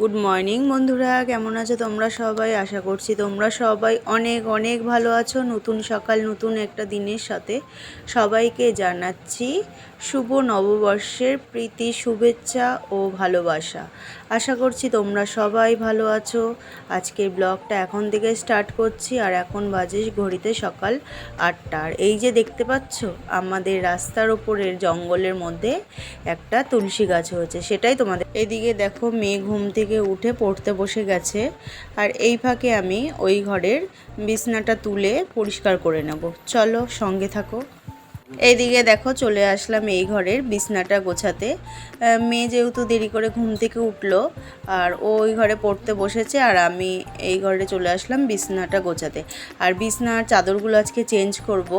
Good morning বন্ধুরা। কেমন আছো তোমরা সবাই? আশা করছি তোমরা সবাই অনেক অনেক ভালো আছো। নতুন সকাল, নতুন একটা দিনের সাথে সবাইকে জানাচ্ছি শুভ নববর্ষের প্রীতি, শুভেচ্ছা ও ভালোবাসা। আশা করছি তোমরা সবাই ভালো আছো। আজকের ব্লগটা এখন থেকে স্টার্ট করছি আর এখন বাজে ঘড়িতে সকাল আটটা আর এই যে দেখতে পাচ্ছ, আমাদের রাস্তার ওপরের জঙ্গলের মধ্যে একটা তুলসী গাছ হয়েছে। সেটাই তোমাদের এদিকে দেখো মেয়ে ঘুম থেকে উঠে পড়তে বসে গেছে। আর এই ফাঁকে আমি ওই ঘরের বিছনাটা তুলে পরিষ্কার করে নেব। চলো সঙ্গে থাকো। এইদিকে দেখো চলে আসলাম এই ঘরের বিছনাটা গোছাতে। মেয়ে যেহেতু দেরি করে ঘুম থেকে উঠল, আর ও ওই ঘরে পড়তে বসেছে, আর আমি এই ঘরে চলে আসলাম বিছনাটা গোছাতে। আর বিছনার চাদরগুলো আজকে চেঞ্জ করব।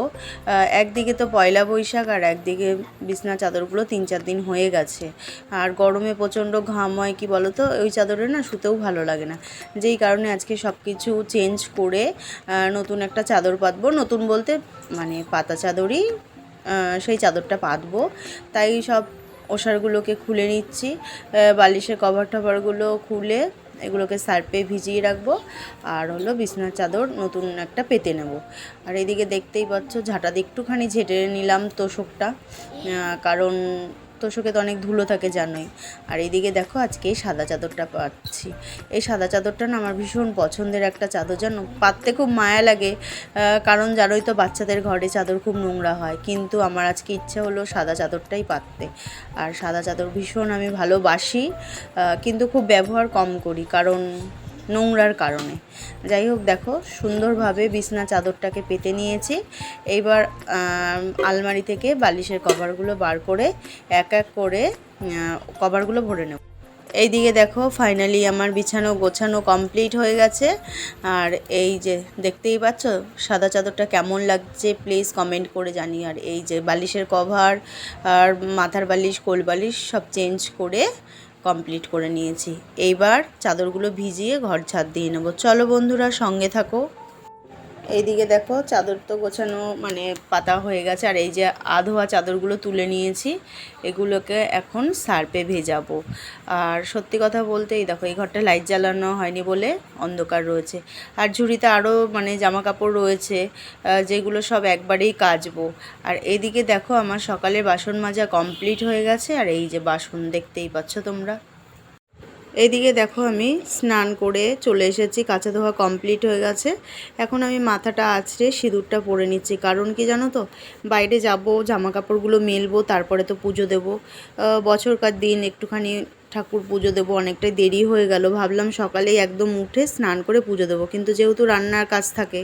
একদিকে তো পয়লা বৈশাখ, আর একদিকে বিছনার চাদরগুলো তিন চার দিন হয়ে গেছে। আর গরমে প্রচণ্ড ঘাম হয়, কি বলো তো ওই চাদরে না শুতেও ভালো লাগে না। যেই কারণে আজকে সব কিছু চেঞ্জ করে নতুন একটা চাদর পাতবো। নতুন বলতে মানে পাতা চাদরই সেই চাদরটা পাতবো। তাই সব ওষারগুলোকে খুলে নিচ্ছি। বালিশের কভার টভারগুলো খুলে এগুলোকে সার্পে ভিজিয়ে রাখব। আর হলো বিছনার চাদর নতুন একটা পেতে নেব। আর এদিকে দেখতেই পাচ্ছ, ঝাঁটা দিয়ে একটুখানি ঝেঁটে নিলাম তোষকটা। কারণ তোষকে তো অনেক ধুলো থাকে, জানোই। আর এইদিকে দেখো আজকে এই সাদা চাদরটা পাচ্ছি। এই সাদা চাদরটা না আমার ভীষণ পছন্দের একটা চাদর, জানো? পাততে খুব মায়া লাগে কারণ জানোই তো বাচ্চাদের ঘরে চাদর খুব নোংরা হয়। কিন্তু আমার আজকে ইচ্ছে হলো সাদা চাদরটাই পাততে। আর সাদা চাদর ভীষণ আমি ভালোবাসি কিন্তু খুব ব্যবহার কম করি, কারণ নোংরার কারণে। যাই হোক, দেখো, সুন্দরভাবে বিছনা চাদরটাকে পেতে নিয়েছি। এইবার আলমারি থেকে বালিশের কভারগুলো বার করে এক এক করে কভারগুলো ভরে নেব। এইদিকে দেখো, ফাইনালি আমার বিছানো গোছানো কমপ্লিট হয়ে গেছে। আর এই যে, দেখতেই পাচ্ছ, সাদা চাদরটা কেমন লাগছে, প্লিজ কমেন্ট করে জানি আর এই যে, বালিশের কভার আর মাথার বালিশ, কোল বালিশ সব চেঞ্জ করে কমপ্লিট করে নিয়েছি। এইবার চাদরগুলো ভিজিয়ে ঘর ছাদ দিয়ে নেব। চলো বন্ধুরা সঙ্গে থাকো। এইদিকে দেখো চাদর তো গোছানো মানে পাতা হয়ে গেছে, আর এই যে আধোয়া চাদরগুলো তুলে নিয়েছি, এগুলোকে এখন সার্পে ভেজাবো। আর সত্যি কথা বলতে, এই দেখো, এই ঘরটা লাইট জ্বালানো হয়নি বলে অন্ধকার রয়েছে। আর ঝুড়িতে আরও মানে জামা কাপড় রয়েছে যেগুলো সব একবারেই কাচবো। আর এইদিকে দেখো, আমার সকালে বাসন মাজা কমপ্লিট হয়ে গেছে, আর এই যে বাসন দেখতেই পাচ্ছ তোমরা। এইদিকে দেখো আমি স্নান করে চলে এসেছি, কাঁচা ধোয়া কমপ্লিট হয়ে গেছে। এখন আমি মাথাটা আছড়ে সিঁদুরটা পরে নিচ্ছি, কারণ কি জানো তো? বাইরে যাব জামা কাপড়গুলো মেলবো, তারপরে তো পুজো দেবো। বছরকার দিন একটুখানি ঠাকুর পুজো দেবো, অনেকটাই দেরি হয়ে গেল। ভাবলাম সকালেই একদম উঠে স্নান করে পুজো দেবো, কিন্তু যেহেতু রান্নার কাজ থাকে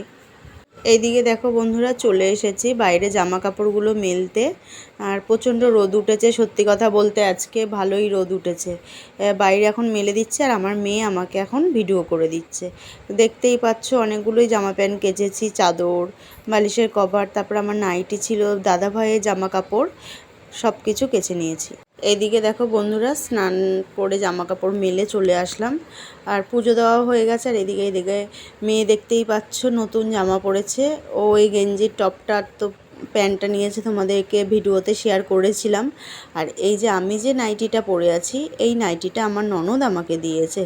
এইদিকে দেখো বন্ধুরা চলে এসেছি, বাইরে জামা কাপড়গুলো মেলতে। আর প্রচণ্ড রোদ উঠেছে, সত্যি কথা বলতে আজকে ভালোই রোদ উঠেছে। বাইরে এখন মেলে দিচ্ছে আর আমার মেয়ে আমাকে এখন ভিডিও করে দিচ্ছে। দেখতেই পাচ্ছ, অনেকগুলোই জামা প্যান্ট কেচেছি, চাদর, বালিশের কভার, তারপর আমার নাইটি ছিল দাদা ভাইয়ের জামা কাপড় সব কিছু কেচে নিয়েছি। এদিকে দেখো বন্ধুরা স্নান করে জামা কাপড় মেলে চলে আসলাম। আর পুজো দেওয়া হয়ে গেছে, আর এদিকে এদিকে মেয়ে দেখতেই পাচ্ছ নতুন জামা পরেছে। ও ওই গেঞ্জির টপটা তো প্যান্টটা নিয়েছে তোমাদেরকে ভিডিওতে শেয়ার করেছিলাম। আর এই যে আমি যে নাইটিটা পরে আছি, এই নাইটিটা আমার ননদ আমাকে দিয়েছে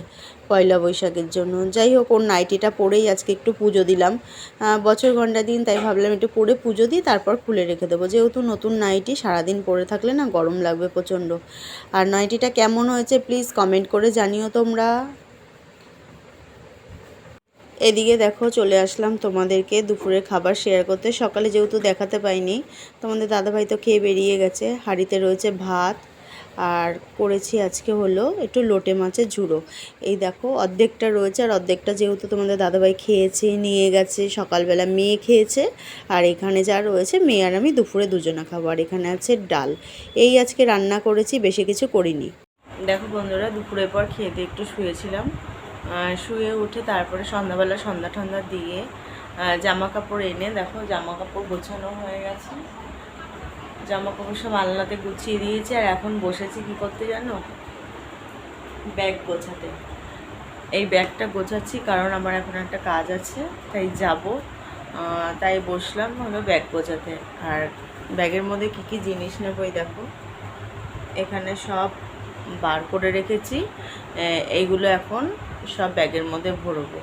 পয়লা বৈশাখের জন্য। যাই হোক, ওর নাইটিটা পরেই আজকে একটু পুজো দিলাম। বছর ঘণ্টা দিন, তাই ভাবলাম একটু পরে পুজো দিই, তারপর খুলে রেখে দেবো। যেহেতু নতুন নাইটি সারাদিন পরে থাকলে না গরম লাগবে প্রচণ্ড। আর নাইটিটা কেমন হয়েছে প্লিজ কমেন্ট করে জানিও তোমরা। এদিকে দেখো, চলে আসলাম তোমাদেরকে দুপুরের খাবার শেয়ার করতে। সকালে যেহেতু দেখাতে পাইনি, তোমাদের দাদাভাই তো খেয়ে বেরিয়ে গেছে। হাঁড়িতে রয়েছে ভাত আর করেছি আজকে হলো একটু লোটে মাছের ঝুড়ো। এই দেখো, অর্ধেকটা রয়েছে আর অর্ধেকটা যেহেতু তোমাদের দাদাভাই খেয়েছে, নিয়ে গেছে, সকালবেলা মেয়ে খেয়েছে আর এখানে যা রয়েছে, মেয়ে আর আমি দুপুরে দুজনা খাব। আর এখানে আছে ডাল। এই আজকে রান্না করেছি, বেশি কিছু করিনি। দেখো বন্ধুরা, দুপুরের পর দিয়ে একটু শুয়েছিলাম। শুয়ে উঠে তারপরে সন্ধ্যাবেলা সন্ধ্যা ঠন্ধ্যা দিয়ে জামা কাপড় এনে, দেখো জামা কাপড় গোছানো হয়ে গেছে। জামা কাপড় সব আলনাতে গুছিয়ে দিয়েছি, আর এখন বসেছি কি করতে জানো? ব্যাগ গোছাতে। এই ব্যাগটা গোছাচ্ছি কারণ আমার এখন একটা কাজ আছে, তাই যাব। তাই বসলাম হলো ব্যাগ গোছাতে। আর ব্যাগের মধ্যে কি কি জিনিস নেব এই দেখো? এখানে সব বার করে রেখেছি। এইগুলো এখন সব ব্যাগের মধ্যে ভরবো।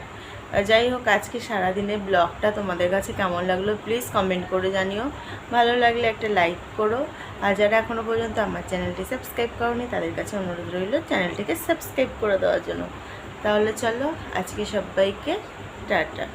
যাই হোক, আজকে সারাদিনের ব্লগটা তোমাদের কাছে কেমন লাগল প্লিজ কমেন্ট করে জানিও। ভালো লাগলে একটা লাইক করো। আর যারা এখনও পর্যন্ত আমার চ্যানেলটি সাবস্ক্রাইব করনি, তাদের কাছে অনুরোধ রইল চ্যানেলটিকে সাবস্ক্রাইব করে দেওয়ার জন্য। তাহলে চলো, আজকে সবাইকে টাটা।